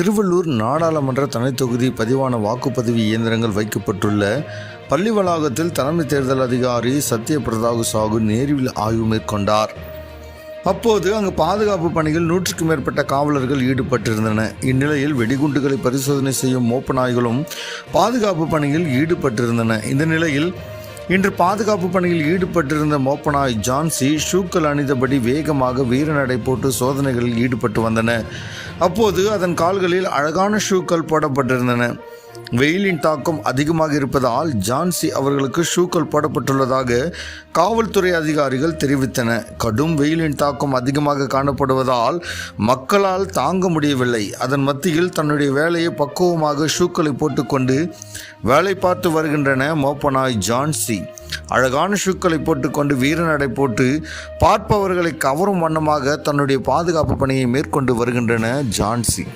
திருவள்ளூர் நாடாளுமன்ற தனித் தொகுதி பதிவான வாக்குப்பதிவு இயந்திரங்கள் வைக்கப்பட்டுள்ள பள்ளி வளாகத்தில் தலைமை தேர்தல் அதிகாரி சத்யபிரதாகு சாகு நேரில் ஆய்வு மேற்கொண்டார். அப்போது அங்கு பாதுகாப்பு பணியில் நூற்றுக்கும் மேற்பட்ட காவலர்கள் ஈடுபட்டிருந்தன. இந்நிலையில் வெடிகுண்டுகளை பரிசோதனை செய்யும் மோப்ப நாய்களும் பாதுகாப்பு பணியில் ஈடுபட்டிருந்தன. இந்த நிலையில் இன்று பாதுகாப்பு பணியில் ஈடுபட்டிருந்த மோப்பனாய் ஜான்சி ஷூக்கள் அணிந்தபடி வேகமாக வீரநடை போட்டு சோதனைகளில் ஈடுபட்டு வந்தன. அப்போது அதன் கால்களில் அழகான ஷூக்கள் போடப்பட்டிருந்தன. வெயிலின் தாக்கம் அதிகமாக இருப்பதால் ஜான்சி அவர்களுக்கு ஷூக்கள் போடப்பட்டுள்ளதாக காவல்துறை அதிகாரிகள் தெரிவித்தன. கடும் வெயிலின் தாக்கம் அதிகமாக காணப்படுவதால் மக்களால் தாங்க முடியவில்லை. அதன் மத்தியில் தன்னுடைய வேலையை பக்குவமாக ஷூக்களை போட்டுக்கொண்டு வேலை பார்த்து வருகின்றன மோப்பனாய் ஜான்சி. அழகான ஷூக்களை போட்டுக்கொண்டு வீரநடை போட்டு பார்ப்பவர்களை கவரும் வண்ணமாக தன்னுடைய பாதுகாப்பு பணியை மேற்கொண்டு வருகின்றன ஜான்சி.